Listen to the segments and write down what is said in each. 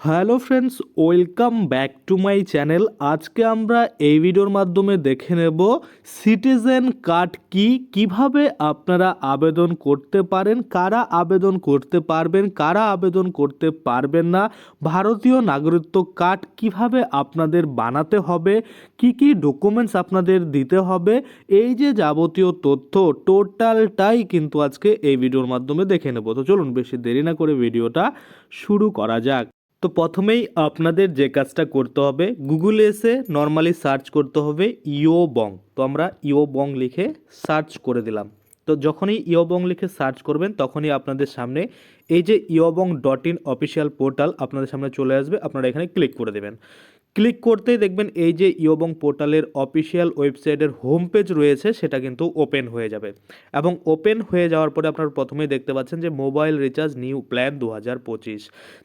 Hello friends, welcome back to my channel. আজকে আমরা এই ভিডিওর মাধ্যমে দেখে নেব সিটিজেন কার্ড কি, কীভাবে আপনারা আবেদন করতে পারেন, কারা আবেদন করতে পারবেন, কারা আবেদন করতে পারবেন না, ভারতীয় নাগরিকত্ব কার্ড কীভাবে আপনাদের বানাতে হবে, কি কি ডকুমেন্টস আপনাদের দিতে হবে, এই যে যাবতীয় তথ্য টোটালটাই কিন্তু আজকে এই ভিডিওর মাধ্যমে দেখে নেব। তো চলুন, বেশি দেরি না করে ভিডিওটা শুরু করা যাক। তো প্রথমেই আপনাদের যে কাজটা করতে হবে গুগলে এসে নর্মালি সার্চ করতে হবে ইও বং তো আমরা ইও বং লিখে সার্চ করে দিলাম। তো যখনই ইও বং লিখে সার্চ করবেন, তখনই আপনাদের সামনে এই যে ইওবং ডট ইন অফিসিয়াল পোর্টাল আপনাদের সামনে চলে আসবে। আপনারা এখানে ক্লিক করে দেবেন। ক্লিক করতেই দেখবেন এই যে ইওবং পোর্টালের অফিসিয়াল ওয়েবসাইটের হোম পেজ রয়েছে, সেটা কিন্তু ওপেন হয়ে যাবে। এবং ওপেন হয়ে যাওয়ার পরে আপনারা প্রথমেই দেখতে পাচ্ছেন যে মোবাইল রিচার্জ নিউ প্ল্যান দু হাজার পঁচিশ।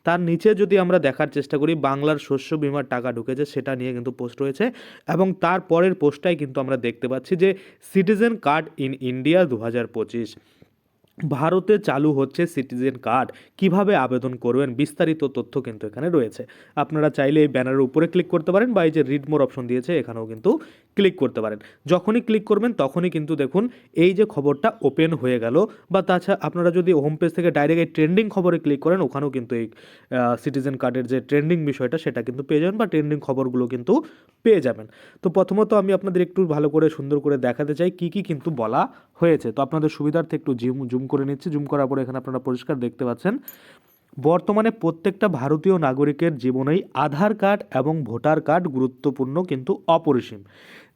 তার নিচে যদি আমরা দেখার চেষ্টা করি, বাংলার শস্য বিমার টাকা ঢুকেছে, সেটা নিয়ে কিন্তু পোস্ট রয়েছে। এবং তার পরের পোস্টটাই কিন্তু আমরা দেখতে পাচ্ছি যে সিটিজেন কার্ড ইন ইন্ডিয়া দু হাজার পঁচিশ। ভারতে চালু হচ্ছে সিটিজেন কার্ড। কীভাবে আবেদন করবেন? বিস্তারিত তথ্য কিন্তু এখানে রয়েছে। আপনারা চাইলে এই ব্যানারের উপরে ক্লিক করতে পারেন বা এই যে রিড মোর অপশন দিয়েছে, এখানেও কিন্তু ক্লিক করতে পারেন। যখনই ক্লিক করবেন, তখনই কিন্তু দেখুন এই যে খবরটা ওপেন হয়ে গেল বা তাছাড়া আপনারা যদি হোম পেজ থেকে ডাইরেক্ট এই ট্রেন্ডিং খবরে ক্লিক করেন, ওখানেও কিন্তু এই সিটিজেন কার্ডের যে ট্রেন্ডিং বিষয়টা, সেটা কিন্তু পেয়ে যাবেন বা ট্রেন্ডিং খবরগুলো কিন্তু পেয়ে যাবেন। তো প্রথমত আমি আপনাদের একটু ভালো করে সুন্দর করে দেখাতে চাই কি কি কিন্তু বলা হয়েছে। তো আপনাদের সুবিধার্থে একটু জুম জুম করে নিচ্ছি। জুম করার পরে এখানে আপনারা পরিষ্কার দেখতে পাচ্ছেন। বর্তমানে প্রত্যেকটা ভারতীয় নাগরিকের জীবনেই আধার কার্ড এবং ভোটার কার্ড গুরুত্বপূর্ণ কিন্তু অপরিসীম।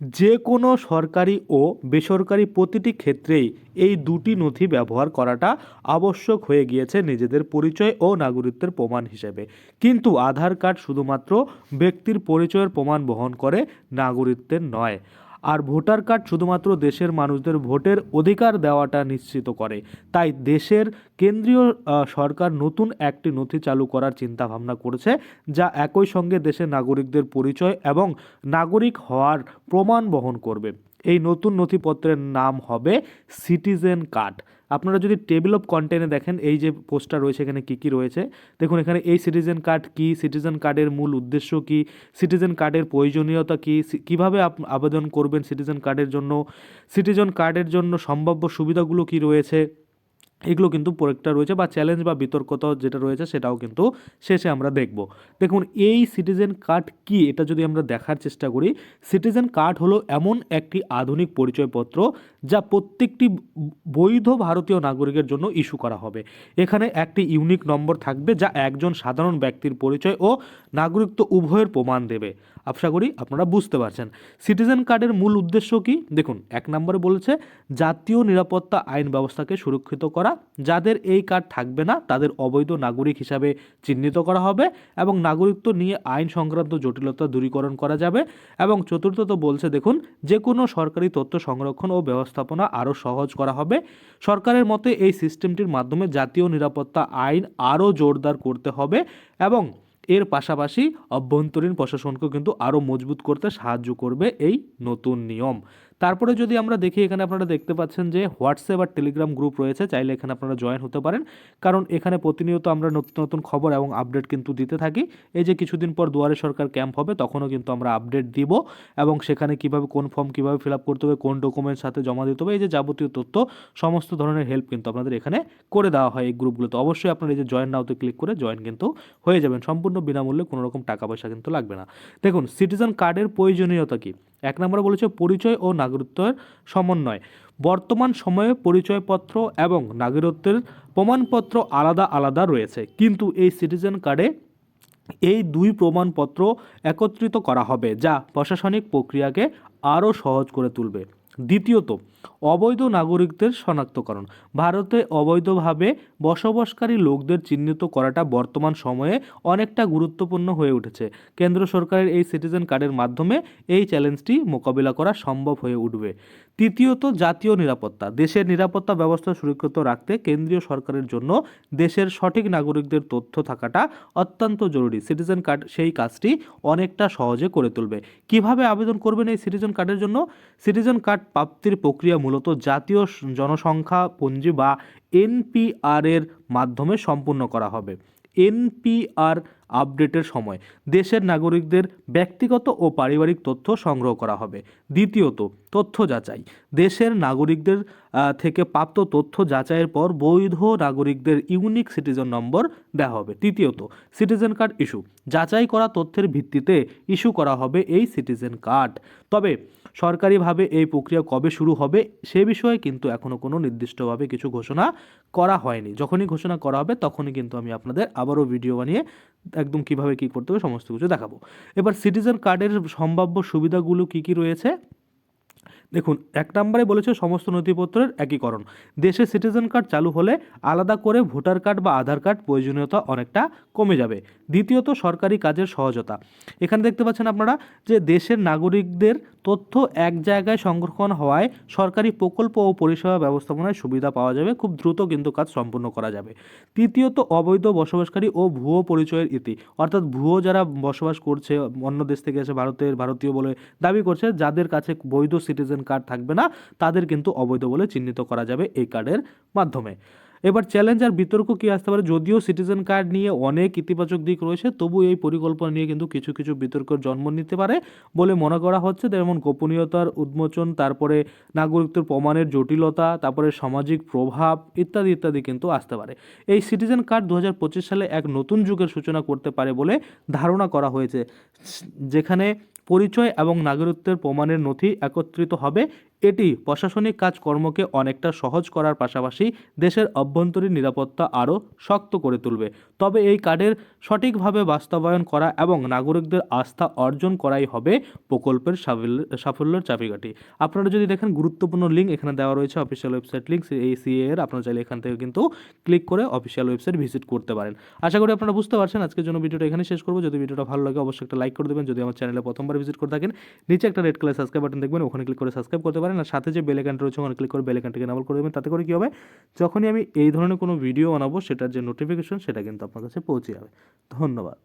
যে কোনো সরকারি ও বেসরকারি প্রতিটি ক্ষেত্রেই এই দুটি নথি ব্যবহার করাটা আবশ্যক হয়ে গিয়েছে নিজেদের পরিচয় ও নাগরিকত্বের প্রমাণ হিসেবে। কিন্তু আধার কার্ড শুধুমাত্র ব্যক্তির পরিচয়ের প্রমাণ বহন করে নাগরিকত্বের নয়। আর ভোটার কার্ড শুধুমাত্র দেশের মানুষদের ভোটের অধিকার দেওয়াটা নিশ্চিত করে। তাই দেশের কেন্দ্রীয় সরকার নতুন একটি নথি চালু করার চিন্তাভাবনা করেছে, যা একই সঙ্গে দেশের নাগরিকদের পরিচয় এবং নাগরিক হওয়ার প্রমাণ বহন করবে। এই নতুন নথিপত্রের নাম হবে সিটিজেন কার্ড। আপনারা যদি টেবিল অফ কন্টেন্টে দেখেন, এই যে পোস্টটা রয়েছে, এখানে কী কী রয়েছে, দেখুন এখানে এই সিটিজেন কার্ড কি সিটিজেন কার্ডের মূল উদ্দেশ্য কি সিটিজেন কার্ডের প্রয়োজনীয়তা কি কীভাবে আবেদন করবেন সিটিজেন কার্ডের জন্য সিটিজেন কার্ডের জন্য সম্ভাব্য সুবিধাগুলো কি রয়েছে এগুলো কিন্তু প্রত্যেকটা রয়েছে বা চ্যালেঞ্জ বা বিতর্কতা যেটা রয়েছে সেটাও কিন্তু শেষে আমরা দেখব। দেখুন, এই সিটিজেন কার্ড কি? এটা যদি আমরা দেখার চেষ্টা করি সিটিজেন কার্ড হলো এমন একটি আধুনিক পরিচয়পত্র যা প্রত্যেকটি বৈধ ভারতীয় নাগরিকের জন্য ইস্যু করা হবে। এখানে একটি ইউনিক নম্বর থাকবে যা একজন সাধারণ ব্যক্তির পরিচয় ও নাগরিকত্ব উভয়ের প্রমাণ দেবে। আশা করি আপনারা বুঝতে পারছেন। সিটিজেন কার্ডের মূল উদ্দেশ্য কি? দেখুন, এক নম্বরে বলেছে জাতীয় নিরাপত্তা আইন ব্যবস্থাকে সুরক্ষিত করা যাদের এই কার্ড থাকবে না, তাদের অবৈধ নাগরিক হিসাবে চিহ্নিত করা হবে এবং নাগরিকত্ব নিয়ে আইন সংক্রান্ত জটিলতা দূরীকরণ করা যাবে। এবং চতুর্থত বলছে, দেখুন, যে কোনো সরকারি তথ্য সংরক্ষণ ও ব্যবস্থাপনা আরও সহজ করা হবে। সরকারের মতে এই সিস্টেমটির মাধ্যমে জাতীয় নিরাপত্তা আইন আরও জোরদার করতে হবে এবং এর পাশাপাশি অভ্যন্তরীণ প্রশাসনকেও কিন্তু আরও মজবুত করতে সাহায্য করবে এই নতুন নিয়ম। তারপরে যদি আমরা দেখি, এখানে আপনারা দেখতে পাচ্ছেন যে হোয়াটসঅ্যাপ আর টেলিগ্রাম গ্রুপ রয়েছে। চাইলে এখানে আপনারা জয়েন হতে পারেন। কারণ এখানে প্রতিনিয়ত আমরা নতুন নতুন খবর এবং আপডেট কিন্তু দিতে থাকি। এই যে কিছুদিন পর দুয়ারে সরকার ক্যাম্প হবে, তখনও কিন্তু আমরা আপডেট দিব এবং সেখানে কীভাবে, কোন ফর্ম কীভাবে ফিল আপ করতে হবে, কোন ডকুমেন্ট সাথে জমা দিতে হবে, এই যে যাবতীয় তথ্য, সমস্ত ধরনের হেল্প কিন্তু আপনাদের এখানে করে দেওয়া হয় এই গ্রুপগুলোতে। অবশ্যই আপনারা এই যে জয়েন নাওতে ক্লিক করে জয়েন কিন্তু হয়ে যাবেন। সম্পূর্ণ বিনামূল্যে কোনো রকম টাকা পয়সা কিন্তু লাগবে না। দেখুন, সিটিজেন কার্ডের প্রয়োজনীয়তা কি? এক নম্বরে বলেছে পরিচয় ও নাগরিকত্বের সমন্বয়। বর্তমান সময়ে পরিচয়পত্র এবং নাগরিকত্বের প্রমাণপত্র আলাদা আলাদা রয়েছে। কিন্তু এই সিটিজেন কার্ডে এই দুই প্রমাণপত্র একত্রিত করা হবে, যা প্রশাসনিক প্রক্রিয়াকে আরও সহজ করে তুলবে। দ্বিতীয়ত, অবৈধ নাগরিকদের শনাক্তকরণ। ভারতে অবৈধভাবে বসবাসকারী লোকদের চিহ্নিত করাটা বর্তমান সময়ে অনেকটা গুরুত্বপূর্ণ হয়ে উঠেছে। কেন্দ্র সরকারের এই সিটিজেন কার্ডের মাধ্যমে এই চ্যালেঞ্জটি মোকাবিলা করা সম্ভব হয়ে উঠবে। তৃতীয়ত, জাতীয় নিরাপত্তা। দেশের নিরাপত্তা ব্যবস্থা সুরক্ষিত রাখতে কেন্দ্রীয় সরকারের জন্য দেশের সঠিক নাগরিকদের তথ্য থাকাটা অত্যন্ত জরুরি। সিটিজেন কার্ড সেই কাজটি অনেকটা সহজে করে তুলবে। কীভাবে আবেদন করবেন এই সিটিজেন কার্ডের জন্য? সিটিজেন কার্ড প্রাপ্তির প্রক্রিয়া মূলত জাতীয় জনসংখ্যা পঞ্জি বা এনপিআর এর মাধ্যমে সম্পূর্ণ করা হবে। এনপিআর আপডেটের সময় দেশের নাগরিকদের ব্যক্তিগত ও পারিবারিক তথ্য সংগ্রহ করা হবে। দ্বিতীয়ত, তথ্য যাচাই। দেশের নাগরিকদের থেকে প্রাপ্ত তথ্য যাচাইয়ের পর বৈধ নাগরিকদের ইউনিক সিটিজেন নম্বর দেওয়া হবে। তৃতীয়ত, সিটিজেন কার্ড ইস্যু। যাচাই করা তথ্যের ভিত্তিতে ইস্যু করা হবে এই সিটিজেন কার্ড। তবে সরকারিভাবে এই প্রক্রিয়া কবে শুরু হবে সে বিষয়ে কিন্তু এখনও কোনো নির্দিষ্টভাবে কিছু ঘোষণা করা হয়নি। যখনই ঘোষণা করা হবে তখনই কিন্তু আমি আপনাদের আবারও ভিডিও বানিয়ে একদম কীভাবে কি করতে হবে সমস্ত কিছু দেখাবো। এবার সিটিজেন কার্ডের সম্ভাব্য সুবিধাগুলো কি কি রয়েছে? দেখুন, এক নম্বরে বলেছে সমস্ত নথিপত্রের একীকরণ। দেশে সিটিজেন কার্ড চালু হলে আলাদা করে ভোটার কার্ড বা আধার কার্ড প্রয়োজনীয়তা অনেকটা কমে যাবে। দ্বিতীয়ত, সরকারি কাজের সহজতা। এখানে দেখতে পাচ্ছেন আপনারা যে দেশের নাগরিকদের তথ্য এক জায়গায় সংরক্ষণ হওয়ায় সরকারি প্রকল্প ও পরিষেবা ব্যবস্থাপনায় সুবিধা পাওয়া যাবে। খুব দ্রুত কিন্তু কাজ সম্পূর্ণ করা যাবে। তৃতীয়ত, অবৈধ বসবাসকারী ও ভুয়ো পরিচয়ের ইতি। অর্থাৎ ভুয়ো যারা বসবাস করছে, অন্য দেশ থেকে এসে ভারতের, ভারতীয় বলে দাবি করছে, যাদের কাছে বৈধ সিটিজেন কার্ড থাকবে না, তাদের কিন্তু অবৈধ বলে চিহ্নিত করা যাবে এই কার্ডের মাধ্যমে। এবার চ্যালেঞ্জ আর বিতর্ক কি আসতে পারে? যদিও সিটিজেন কার্ড নিয়ে অনেক ইতিবাচক দিক রয়েছে, তবু এই পরিকল্পনা নিয়ে কিন্তু কিছু কিছু বিতর্কের জন্ম নিতে পারে বলে মনে করা হচ্ছে। যেমন গোপনীয়তার উন্মোচন, তারপরে নাগরিকত্বের প্রমাণের জটিলতা, তারপরে সামাজিক প্রভাব ইত্যাদি ইত্যাদি কিন্তু আসতে পারে। এই সিটিজেন কার্ড দু হাজার পঁচিশ সালে এক নতুন যুগের সূচনা করতে পারে বলে ধারণা করা হয়েছে। যেখানে পরিচয় এবং নাগরিকত্বের প্রমাণের নথি একত্রিত হবে এটি প্রশাসনিক কাজকর্মকে অনেকটা সহজ করার পাশাপাশি দেশের অভ্যন্তরীণ নিরাপত্তা আরও শক্ত করে তুলবে। তবে এই কার্ডের সঠিকভাবে বাস্তবায়ন করা এবং নাগরিকদের আস্থা অর্জন করাই হবে প্রকল্পের সাফল্য- সাফল্যের চাবিকাঠি। আপনারা যদি দেখেন গুরুত্বপূর্ণ লিঙ্ক এখানে দেওয়া রয়েছে অফিসিয়াল ওয়েবসাইট লিঙ্ক এই সিএ এর, আপনারা চাইলে এখান থেকে কিন্তু ক্লিক করে অফিসিয়াল ওয়েবসাইট ভিজিট করতে পারেন। আশা করি আপনারা বুঝতে পারছেন, আজকের জন্য ভিডিওটা এখানে শেষ করব। যদি ভিডিওটা ভালো লাগে, অবশ্যই একটা লাইক করে দেবেন। যদি আমার চ্যানেলে প্রথমবার ভিজিট করে থাকেন, নিচে একটা রেড কালার সাবস্ক্রাইব বাটন দেখবেন, ওখানে ক্লিক করে সাবস্ক্রাইব করতে পারেন। আর সাথে যে বেলেকানটা রয়েছে, ওখানে ক্লিক করে বেলেকানটাকে নাবল করে দেবেন। তাতে করে কী হবে? যখনই আমি এই ধরনের কোনো ভিডিও বানাবো, সেটার যে নোটিফিকেশন সেটা কিন্তু আপনার কাছে পৌঁছে যাবে। ধন্যবাদ।